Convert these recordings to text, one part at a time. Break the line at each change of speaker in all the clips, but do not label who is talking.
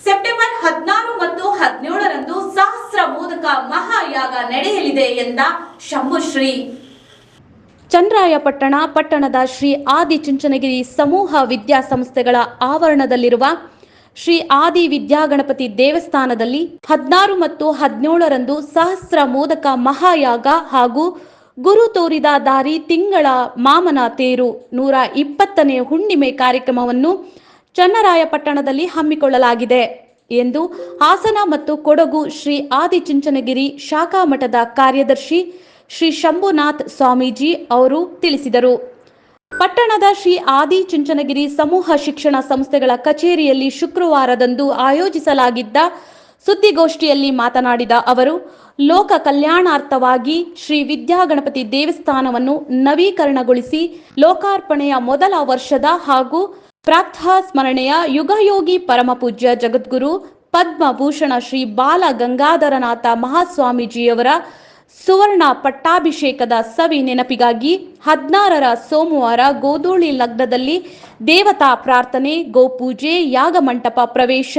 September ಹದಿನಾರು ಮತ್ತು ಹದಿನೇಳರಂದು ಸಹಸ್ರ ಮೋದಕ ಮಹಾಯಾಗ ನಡೆಯಲಿದೆ ಎಂದ ಶಂಭುಶ್ರೀ
ಚಂದ್ರಾಯಪಟ್ಟಣ ಪಟ್ಟಣದ ಶ್ರೀ ಆದಿ ಚುಂಚನಗಿರಿ ಸಮೂಹ ವಿದ್ಯಾಸಂಸ್ಥೆಗಳ ಆವರಣದಲ್ಲಿರುವ ಶ್ರೀ ಆದಿ ವಿದ್ಯಾಗಣಪತಿ ದೇವಸ್ಥಾನದಲ್ಲಿ ಹದಿನಾರು ಮತ್ತು ಹದಿನೇಳರಂದು ಸಹಸ್ರ ಮೋದಕ ಮಹಾಯಾಗ ಹಾಗೂ ಗುರು ತೋರಿದ ದಾರಿ ತಿಂಗಳ ಮಾಮನ ತೇರು ನೂರ ಇಪ್ಪತ್ತನೇ ಹುಣ್ಣಿಮೆ ಕಾರ್ಯಕ್ರಮವನ್ನು ಚನ್ನರಾಯಪಟ್ಟಣದಲ್ಲಿ ಹಮ್ಮಿಕೊಳ್ಳಲಾಗಿದೆ ಎಂದು ಹಾಸನ ಮತ್ತು ಕೊಡಗು ಶ್ರೀ ಆದಿಚುಂಚನಗಿರಿ ಶಾಖಾ ಮಠದ ಕಾರ್ಯದರ್ಶಿ ಶ್ರೀ ಶಂಭುನಾಥ್ ಸ್ವಾಮೀಜಿ ಅವರು ತಿಳಿಸಿದರು. ಪಟ್ಟಣದ ಶ್ರೀ ಆದಿ ಚುಂಚನಗಿರಿ ಸಮೂಹ ಶಿಕ್ಷಣ ಸಂಸ್ಥೆಗಳ ಕಚೇರಿಯಲ್ಲಿ ಶುಕ್ರವಾರದಂದು ಆಯೋಜಿಸಲಾಗಿದ್ದ ಸುದ್ದಿಗೋಷ್ಠಿಯಲ್ಲಿ ಮಾತನಾಡಿದ ಅವರು, ಲೋಕ ಕಲ್ಯಾಣಾರ್ಥವಾಗಿ ಶ್ರೀ ವಿದ್ಯಾಗಣಪತಿ ದೇವಸ್ಥಾನವನ್ನು ನವೀಕರಣಗೊಳಿಸಿ ಲೋಕಾರ್ಪಣೆಯ ಮೊದಲ ವರ್ಷದ ಹಾಗೂ ಪ್ರಾತಃ ಸ್ಮರಣೆಯ ಯುಗಯೋಗಿ ಪರಮಪೂಜ್ಯ ಜಗದ್ಗುರು ಪದ್ಮಭೂಷಣ ಶ್ರೀ ಬಾಲ ಗಂಗಾಧರನಾಥ ಮಹಾಸ್ವಾಮೀಜಿಯವರ ಸುವರ್ಣ ಪಟ್ಟಾಭಿಷೇಕದ ಸವಿ ನೆನಪಿಗಾಗಿ ಹದಿನಾರರ ಸೋಮವಾರ ಗೋಧೂಳಿ ಲಗ್ನದಲ್ಲಿ ದೇವತಾ ಪ್ರಾರ್ಥನೆ, ಗೋಪೂಜೆ, ಯಾಗಮಂಟಪ ಪ್ರವೇಶ,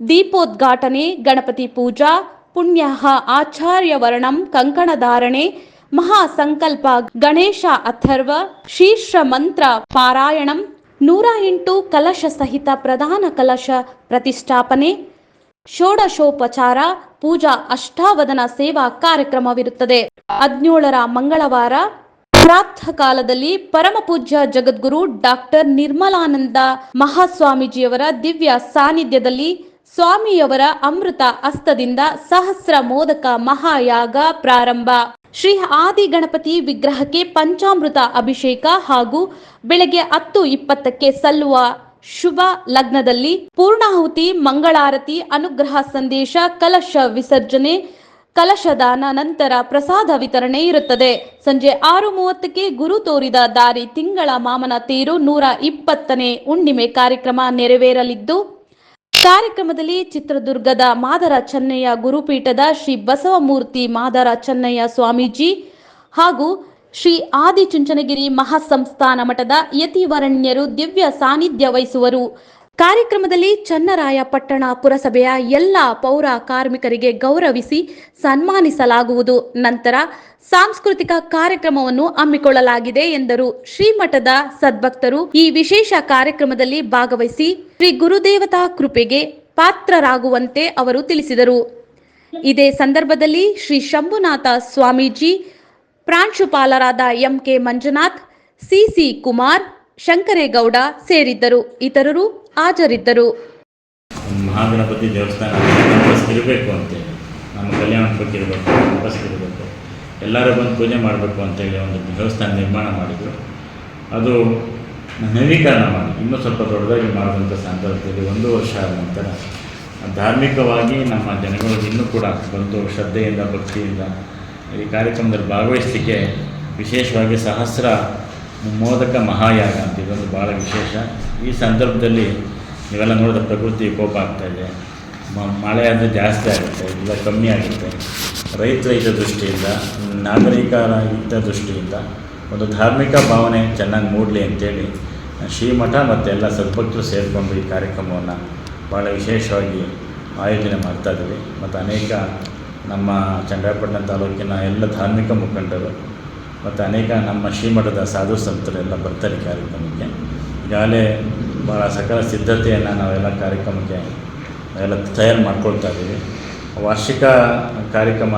ದೀಪೋದ್ಘಾಟನೆ, ಗಣಪತಿ ಪೂಜಾ ಪುಣ್ಯ ಆಚಾರ್ಯ ವರ್ಣಂ ಕಂಕಣಧಾರಣೆ ಮಹಾಸಂಕಲ್ಪ ಗಣೇಶ ಅಥರ್ವ, ಶೀರ್ಷ ಮಂತ್ರ ಪಾರಾಯಣಂ ನೂರ ಎಂಟು ಕಲಶ ಸಹಿತ ಪ್ರಧಾನ ಕಲಶ ಪ್ರತಿಷ್ಠಾಪನೆ, ಷೋಡಶೋಪಚಾರ, ಪೂಜಾ ಅಷ್ಟಾವಧನ ಸೇವಾ ಕಾರ್ಯಕ್ರಮವಿರುತ್ತದೆ. ಹದಿನೇಳರ ಮಂಗಳವಾರ, ಪ್ರಾತಃ ಕಾಲದಲ್ಲಿ ಪರಮಪೂಜ್ಯ ಜಗದ್ಗುರು ಡಾಕ್ಟರ್ ನಿರ್ಮಲಾನಂದ ಮಹಾಸ್ವಾಮೀಜಿಯವರ ದಿವ್ಯ ಸಾನ್ನಿಧ್ಯದಲ್ಲಿ ಸ್ವಾಮಿಯವರ ಅಮೃತ ಹಸ್ತದಿಂದ ಸಹಸ್ರ ಮೋದಕ ಮಹಾಯಾಗ ಪ್ರಾರಂಭ. ಶ್ರೀ ಆದಿ ಗಣಪತಿ ವಿಗ್ರಹಕ್ಕೆ ಪಂಚಾಮೃತ ಅಭಿಷೇಕ ಹಾಗೂ ಬೆಳಗ್ಗೆ ಹತ್ತು ಇಪ್ಪತ್ತಕ್ಕೆ ಸಲ್ಲುವ ಶುಭ ಲಗ್ನದಲ್ಲಿ ಪೂರ್ಣಾಹುತಿ, ಮಂಗಳಾರತಿ, ಅನುಗ್ರಹ ಸಂದೇಶ, ಕಲಶ ವಿಸರ್ಜನೆ, ಕಲಶದಾನ ನಂತರ ಪ್ರಸಾದ ವಿತರಣೆ ಇರುತ್ತದೆ. ಸಂಜೆ ಆರು ಮೂವತ್ತಕ್ಕೆ ಗುರು ತೋರಿದ ದಾರಿ ತಿಂಗಳ ಮಾಮನ ತೇರು ನೂರ ಇಪ್ಪತ್ತನೇ ಹುಣ್ಣಿಮೆ ಕಾರ್ಯಕ್ರಮ ನೆರವೇರಲಿದ್ದು ಕಾರ್ಯಕ್ರಮದಲ್ಲಿ ಚಿತ್ರದುರ್ಗದ ಮಾದರ ಚೆನ್ನಯ್ಯ ಗುರುಪೀಠದ ಶ್ರೀ ಬಸವಮೂರ್ತಿ ಮಾದರ ಚೆನ್ನಯ್ಯ ಸ್ವಾಮೀಜಿ ಹಾಗೂ ಶ್ರೀ ಆದಿಚುಂಚನಗಿರಿ ಮಹಾಸಂಸ್ಥಾನ ಮಠದ ಯತಿವರಣ್ಯರು ದಿವ್ಯ ಸಾನ್ನಿಧ್ಯ ವಹಿಸುವರು. ಕಾರ್ಯಕ್ರಮದಲ್ಲಿ ಚನ್ನರಾಯ ಪಟ್ಟಣ ಪುರಸಭೆಯ ಎಲ್ಲ ಪೌರ ಕಾರ್ಮಿಕರಿಗೆ ಗೌರವಿಸಿ ಸನ್ಮಾನಿಸಲಾಗುವುದು. ನಂತರ ಸಾಂಸ್ಕೃತಿಕ ಕಾರ್ಯಕ್ರಮವನ್ನು ಹಮ್ಮಿಕೊಳ್ಳಲಾಗಿದೆ ಎಂದರು. ಶ್ರೀಮಠದ ಸದ್ಭಕ್ತರು ಈ ವಿಶೇಷ ಕಾರ್ಯಕ್ರಮದಲ್ಲಿ ಭಾಗವಹಿಸಿ ಶ್ರೀ ಗುರುದೇವತಾ ಕೃಪೆಗೆ ಪಾತ್ರರಾಗುವಂತೆ ಅವರು ತಿಳಿಸಿದರು. ಇದೇ ಸಂದರ್ಭದಲ್ಲಿ ಶ್ರೀ ಶಂಭುನಾಥ ಸ್ವಾಮೀಜಿ, ಪ್ರಾಂಶುಪಾಲರಾದ ಎಂಕೆ ಮಂಜುನಾಥ್ ಸಿಸಿ ಕುಮಾರ್ ಶಂಕರೇಗೌಡ ಸೇರಿದ್ದರು. ಇತರರು ಹಾಜರಿದ್ದರು.
ಮಹಾಗಣಪತಿ ದೇವಸ್ಥಾನ ಇರಬೇಕು ಅಂತೇಳಿ. ನಮ್ಮ ಕಲ್ಯಾಣ ಇರಬೇಕು ಕ್ಯಾಂಪಸ್ ಇರಬೇಕು. ಎಲ್ಲರೂ ಬಂದು ಪೂಜೆ ಮಾಡಬೇಕು ಅಂತೇಳಿ ಒಂದು ದೇವಸ್ಥಾನ ನಿರ್ಮಾಣ ಮಾಡಿದರು. ಅದು ನವೀಕರಣ ಮಾಡಿ, ಇನ್ನೂ ಸ್ವಲ್ಪ ದೊಡ್ಡದಾಗಿ ಮಾಡುವಂಥ ಸಂದರ್ಭದಲ್ಲಿ ಒಂದು ವರ್ಷ ಆದ ನಂತರ ಧಾರ್ಮಿಕವಾಗಿ ನಮ್ಮ ಜನಗಳು ಇನ್ನೂ ಕೂಡ ಬಂದು ಶ್ರದ್ಧೆಯಿಂದ, ಭಕ್ತಿಯಿಂದ ಈ ಕಾರ್ಯಕ್ರಮದಲ್ಲಿ ಭಾಗವಹಿಸಲಿಕ್ಕೆ ವಿಶೇಷವಾಗಿ ಸಹಸ್ರ ಮೋದಕ ಮಹಾಯಾಗ ಅಂತ ಇದೊಂದು ಭಾಳ ವಿಶೇಷ. ಈ ಸಂದರ್ಭದಲ್ಲಿ ನೀವೆಲ್ಲ ನೋಡಿದ ಪ್ರಕೃತಿ ವಿಕೋಪ ಆಗ್ತಾಯಿದೆ ಮಳೆ ಅಂದರೆ ಜಾಸ್ತಿ ಆಗುತ್ತೆ, ಇಲ್ಲ ಕಮ್ಮಿ ಆಗುತ್ತೆ. ರೈತರ ಹಿತ ದೃಷ್ಟಿಯಿಂದ ನಾಗರಿಕರ ಇದ್ದ ದೃಷ್ಟಿಯಿಂದ ಒಂದು ಧಾರ್ಮಿಕ ಭಾವನೆ ಚೆನ್ನಾಗಿ ಮೂಡಲಿ ಅಂತೇಳಿ, ಶ್ರೀಮಠ ಮತ್ತು ಎಲ್ಲ ಸದ್ಭಕ್ತರು ಸೇರಿಕೊಂಡು ಈ ಕಾರ್ಯಕ್ರಮವನ್ನು ಭಾಳ ವಿಶೇಷವಾಗಿ ಆಯೋಜನೆ ಮಾಡ್ತಾಯಿದ್ದೀವಿ ಮತ್ತು ಅನೇಕ ನಮ್ಮ ಚಂದ್ರಾಯಪಟ್ಟಣ ತಾಲೂಕಿನ ಎಲ್ಲ ಧಾರ್ಮಿಕ ಮುಖಂಡರು ಮತ್ತು ಅನೇಕ ನಮ್ಮ ಶ್ರೀಮಠದ ಸಾಧು ಸಂತರೆಲ್ಲ ಬರ್ತಾರೆ ಕಾರ್ಯಕ್ರಮಕ್ಕೆ. ಈಗಾಗಲೇ ಭಾಳ ಸಕಲ ಸಿದ್ಧತೆಯನ್ನು ನಾವೆಲ್ಲ ಕಾರ್ಯಕ್ರಮಕ್ಕೆ ಎಲ್ಲ ತಯಾರು ಮಾಡ್ಕೊಳ್ತಾ ಇದ್ದೀವಿ. ವಾರ್ಷಿಕ ಕಾರ್ಯಕ್ರಮ